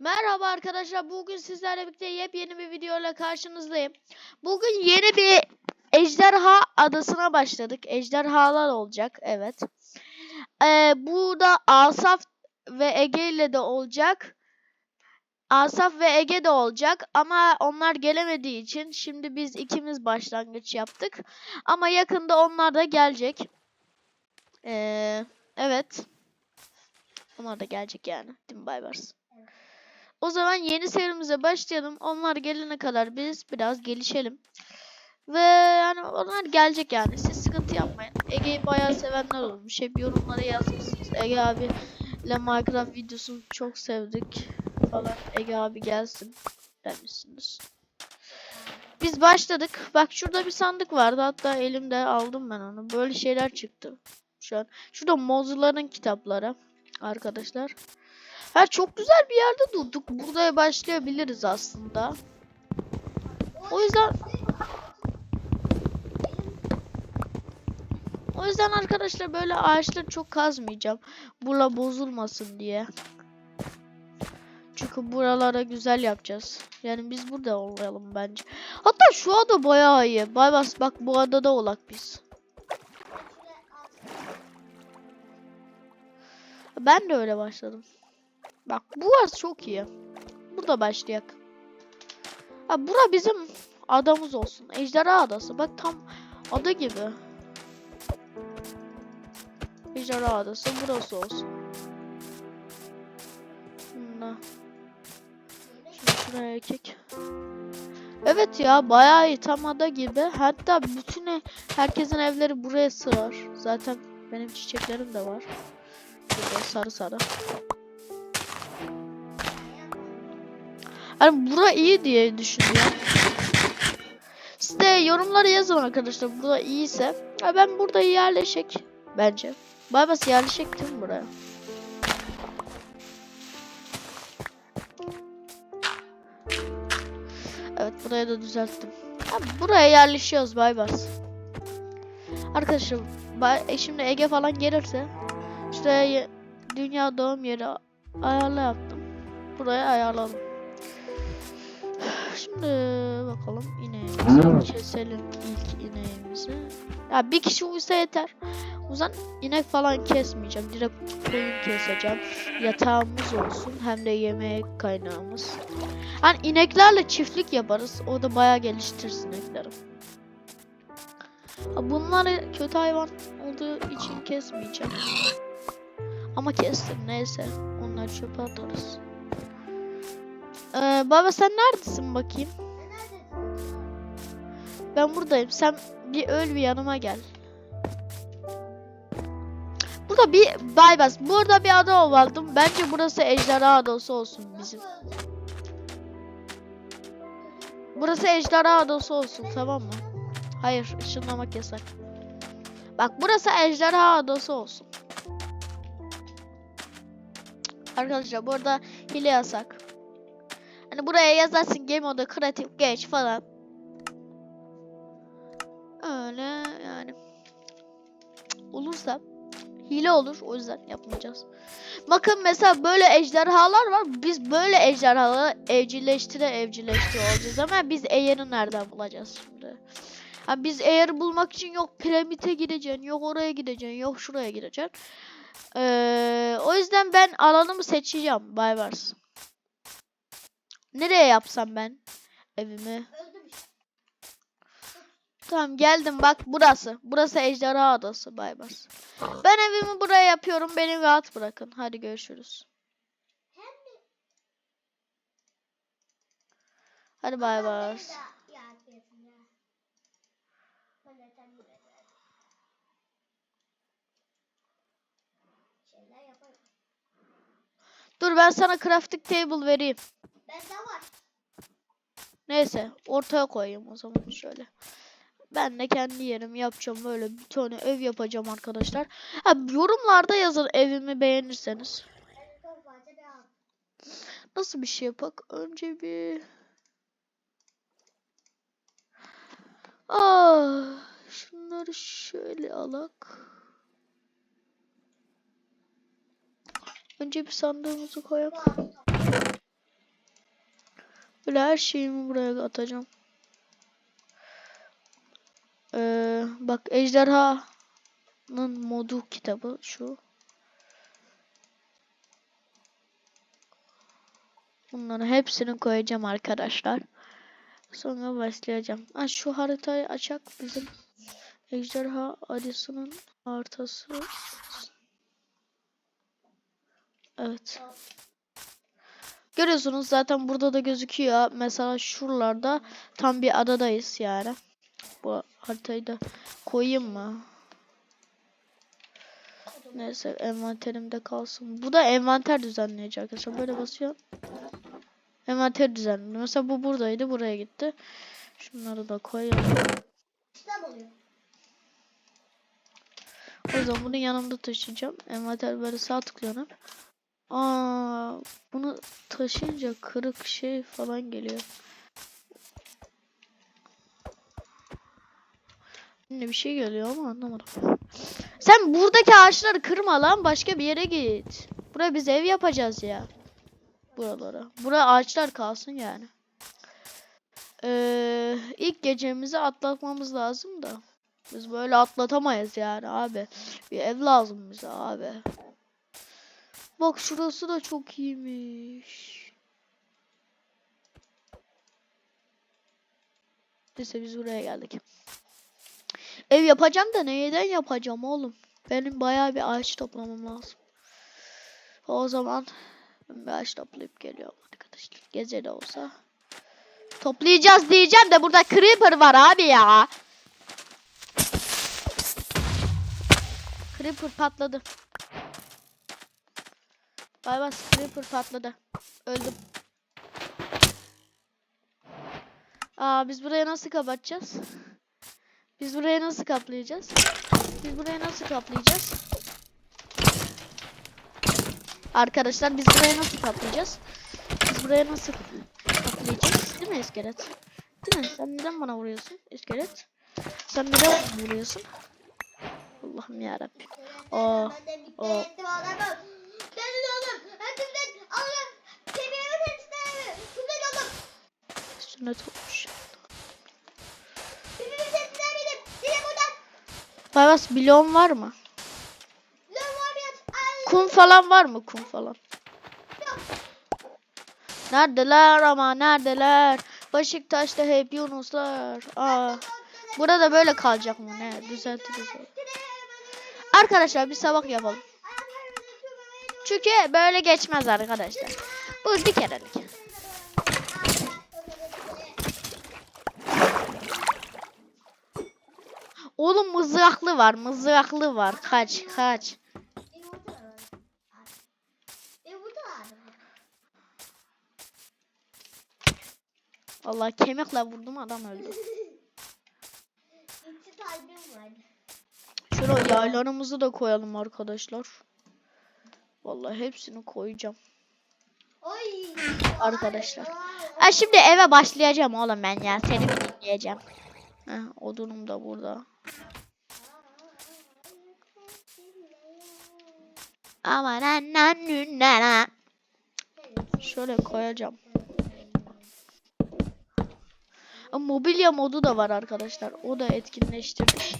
Merhaba arkadaşlar. Bugün sizlerle birlikte yepyeni bir video ile karşınızdayım. Bugün yeni bir ejderha adasına başladık. Ejderhalar olacak. Evet. Ee, burada Asaf ve Ege ile de olacak. Asaf ve Ege de olacak ama onlar gelemediği için şimdi biz ikimiz başlangıç yaptık. Ama yakında onlar da gelecek. Ee, evet. Onlar da gelecek yani. Değil mi Baybars? O zaman yeni serimize başlayalım. Onlar gelene kadar biz biraz gelişelim. Ve yani onlar gelecek yani. Siz sıkıntı yapmayın. Ege'yi bayağı sevenler olmuş. Hep yorumlara yazmışsınız. Ege abi ile Minecraft videosunu çok sevdik falan. Ege abi gelsin demişsiniz. Biz başladık. Bak şurada bir sandık vardı. Hatta elimde aldım ben onu. Böyle şeyler çıktı. Şu an. Şurada mozların kitapları. Arkadaşlar. Ha çok güzel bir yerde durduk. Burada başlayabiliriz aslında. O yüzden O yüzden arkadaşlar böyle ağaçları çok kazmayacağım. Bura bozulmasın diye. Çünkü buralara güzel yapacağız. Yani biz burada olalım bence. Hatta şu ada bayağı iyi. Baybas bak bu adada olak biz. Ben de öyle başladım. Bak bu az çok iyi. Burada başlayak. Ha bura bizim adamız olsun. Ejderha adası. Bak tam ada gibi. Ejderha adası burası olsun. Şimdi şuraya erkek. Evet ya bayağı iyi tam ada gibi. Hatta bütün herkesin evleri buraya sığar. Zaten benim çiçeklerim de var. Burada sarı sarı. Hani bura iyi diye düşünüyorum. Siz de yorumlara yazın arkadaşlar. Bura iyiyse. Ya ben burada yerleşek bence. Babas yerleşek değil mi buraya? Evet burayı da düzelttim. Abi buraya yerleşiyoruz Baybas. Arkadaşlar ba- e, şimdi Ege falan gelirse şuraya dünya doğum yeri ayarla yaptım. Buraya ayarladım. Şimdi bakalım ineğimizi keselim ilk ineğimizi. Ya bir kişi uysa yeter. O yüzden inek falan kesmeyeceğim. Direkt koyun keseceğim. Yatağımız olsun hem de yemek kaynağımız. Hani ineklerle çiftlik yaparız. O da bayağı geliştirir inekleri. Bunları kötü hayvan olduğu için kesmeyeceğim. Ama kestim neyse. Onları çöpe atarız. Ee, baba sen neredesin bakayım? Ben buradayım. Sen bir öl bir yanıma gel. Burada bir Baybas. Burada bir ada ovaldım. Bence burası ejderha adası olsun bizim. Burası ejderha adası olsun tamam mı? Hayır ışınlamak yasak. Bak burası ejderha adası olsun. Arkadaşlar burada hile yasak. Hani buraya yazarsın game moda kreatif geç falan. Öyle yani. Olursa hile olur o yüzden yapmayacağız. Bakın mesela böyle ejderhalar var. Biz böyle ejderhaları evcilleştire evcilleştire olacağız ama biz Eğer'i nereden bulacağız şimdi? Ha biz Eğer'i bulmak için yok piramite gideceksin, yok oraya gideceksin, yok şuraya gideceksin. Ee, o yüzden ben alanımı seçeceğim Baybars. Nereye yapsam ben evimi? Tamam geldim bak burası. Burası Ejderha Adası Baybars. Ben evimi buraya yapıyorum. Beni rahat bırakın. Hadi görüşürüz. Hadi Baybars. Dur ben sana crafting table vereyim. Bende var. Neyse ortaya koyayım o zaman şöyle. Ben de kendi yerimi yapacağım böyle bir tane ev yapacağım arkadaşlar. Ha, yorumlarda yazın evimi beğenirseniz. Nasıl bir şey yapak? Önce bir... Ah, şunları şöyle alak. Önce bir sandığımızı koyak. Böyle her şeyimi buraya atacağım. Ee, bak Ejderha'nın modu kitabı şu. Bunları hepsini koyacağım arkadaşlar. Sonra başlayacağım. Ha, şu haritayı açak bizim Ejderha adısının haritası. Evet. Görüyorsunuz zaten burada da gözüküyor. Mesela şuralarda tam bir adadayız yani. Bu haritayı da koyayım mı? Neyse envanterimde kalsın. Bu da envanter düzenleyici arkadaşlar. Böyle basıyor. Envanter düzenliyor. Mesela bu buradaydı. Buraya gitti. Şunları da koyalım. O yüzden bunu yanımda taşıyacağım. Envanter böyle sağ tıklıyorum. Aa, bunu taşıyınca kırık şey falan geliyor. Yine bir şey geliyor ama anlamadım. Sen buradaki ağaçları kırma lan başka bir yere git. Buraya biz ev yapacağız ya. Buralara. Buraya ağaçlar kalsın yani. Ee, ilk gecemizi atlatmamız lazım da. Biz böyle atlatamayız yani abi. Bir ev lazım bize abi. Bak şurası da çok iyiymiş. Neyse biz buraya geldik. Ev yapacağım da neyden yapacağım oğlum? Benim bayağı bir ağaç toplamam lazım. O zaman ben bir ağaç toplayıp geliyorum arkadaşlar. Gece de olsa. Toplayacağız diyeceğim de burada creeper var abi ya. Creeper patladı. Bay Creeper patladı. Öldüm. Aa biz buraya nasıl kapatacağız? Biz buraya nasıl kaplayacağız? Biz buraya nasıl kaplayacağız? Arkadaşlar biz buraya nasıl kaplayacağız? Biz buraya nasıl kaplayacağız? Değil mi iskelet? Değil mi? Sen neden bana vuruyorsun iskelet? Sen neden vuruyorsun? Allah'ım yarabbim. Ben de gitti Sünnet olmuş. Baybas milyon var mı? Kum falan var mı? Kum falan. Neredeler ama neredeler? Beşiktaş'ta hep Yunuslar. Aa. Burada böyle kalacak mı ne? Düzeltiriz. Arkadaşlar bir sabah yapalım. Çünkü böyle geçmez arkadaşlar. Bu bir kerelik. Oğlum mızraklı var, mızraklı var. Kaç, kaç. Allah kemikle vurdum adam öldü. Şöyle yaylarımızı da koyalım arkadaşlar. Vallahi hepsini koyacağım. Arkadaşlar. Ha şimdi eve başlayacağım oğlum ben ya. Seni dinleyeceğim. Heh, odunum da burada. Aman anan nünana. Şöyle koyacağım. Ama mobilya modu da var arkadaşlar. O da etkinleştirdik.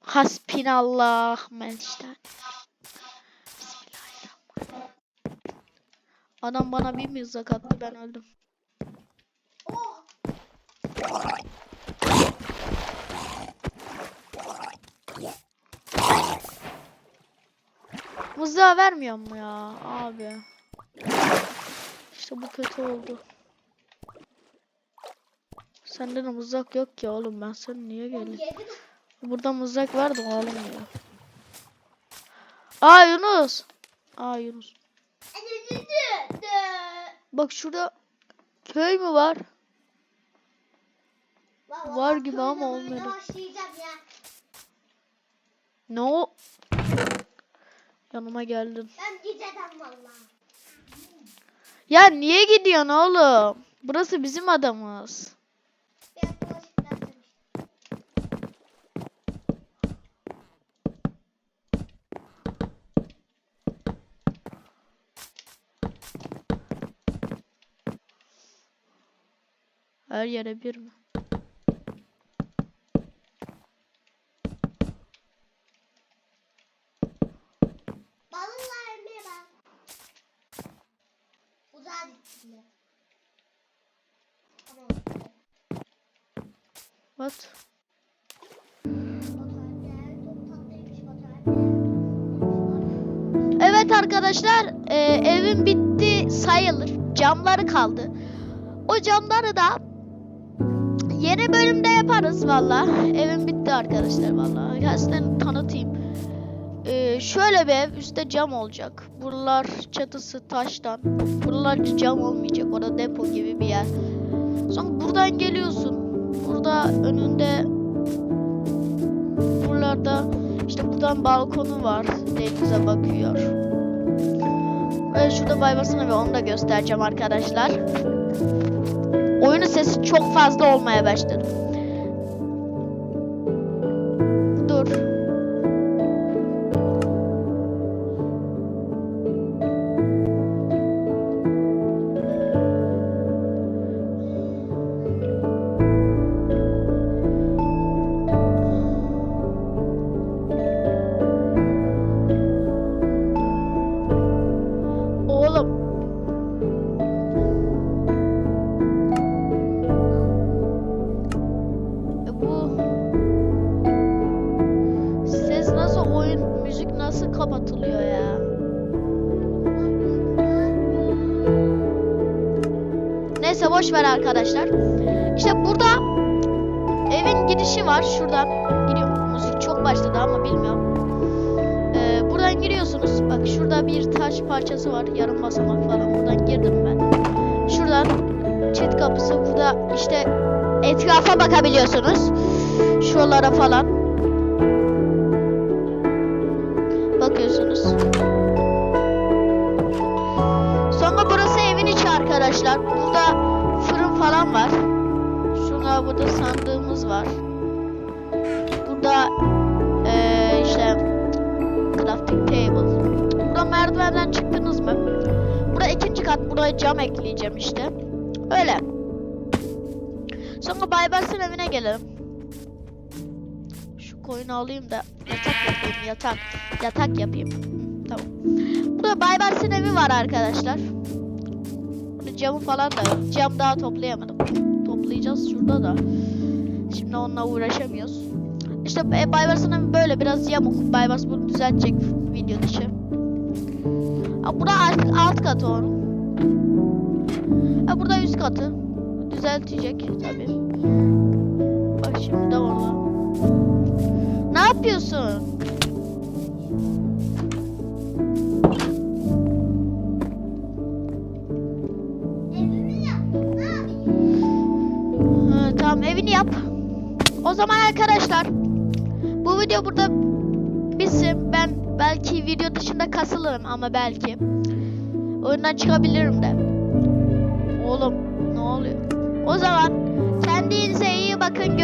Hasbinallah men işte. Bismillahirrahmanirrahim. Adam bana bir mızrak attı ben öldüm. Mızrağı vermiyor mu ya abi? İşte bu kötü oldu. Sende de mızrak yok ki oğlum ben sen niye geldin? Burada mızrak vardı alınmıyor. Aa Yunus. Aa Yunus. Bak şurada köy mü var? Var gibi ama olmadı. Ne o? Yanıma geldin. Ya niye gidiyorsun oğlum? Burası bizim adamız. Her yere bir mi? Tamam. What? Evet arkadaşlar e, evim bitti sayılır. Camları kaldı. O camları da yeni bölümde yaparız valla. Evim bitti arkadaşlar valla. Gerçekten tanıtayım. E, şöyle bir ev üstte cam olacak. Buralar çatısı taştan. Buralar cam olmayacak. Orada depo gibi bir yer. Sonra buradan geliyorsun. Burada önünde buralarda işte buradan balkonu var. Denize bakıyor. Ve şurada Baybars'ın ve onu da göstereceğim arkadaşlar. Oyunun sesi çok fazla olmaya başladı. Arkadaşlar. İşte burada evin girişi var. Şuradan giriyorum. Müzik çok başladı ama bilmiyorum. Ee, buradan giriyorsunuz. Bak şurada bir taş parçası var. Yarım basamak falan. Buradan girdim ben. Şuradan çit kapısı. Burada işte etrafa bakabiliyorsunuz. Şuralara falan. Bakıyorsunuz. Sonra burası evin içi arkadaşlar. Burada falan var. Şurada burada sandığımız var. Burada eee işte crafting table. Burada merdivenden çıktınız mı? Burada ikinci kat. Buraya cam ekleyeceğim işte. Öyle. Sonra Baybars'ın evine gelelim. Şu koyunu alayım da yatak yapayım yatak. Yatak yapayım. Tamam. Burada Baybars'ın evi var arkadaşlar. Camı falan da yok. Cam daha toplayamadım. Toplayacağız şurada da. Şimdi onunla uğraşamıyoruz. İşte e, Baybars'ın böyle biraz yamuk. Baybars bunu düzeltecek video dışı. Burada alt, alt katı onun. Ha, burada üst katı. Düzeltecek tabii. Bak şimdi de orada. Ne yapıyorsun? Zaman arkadaşlar bu video burada bitsin. Ben belki video dışında kasılırım ama belki. Oyundan çıkabilirim de. Oğlum ne oluyor? O zaman kendinize iyi bakın.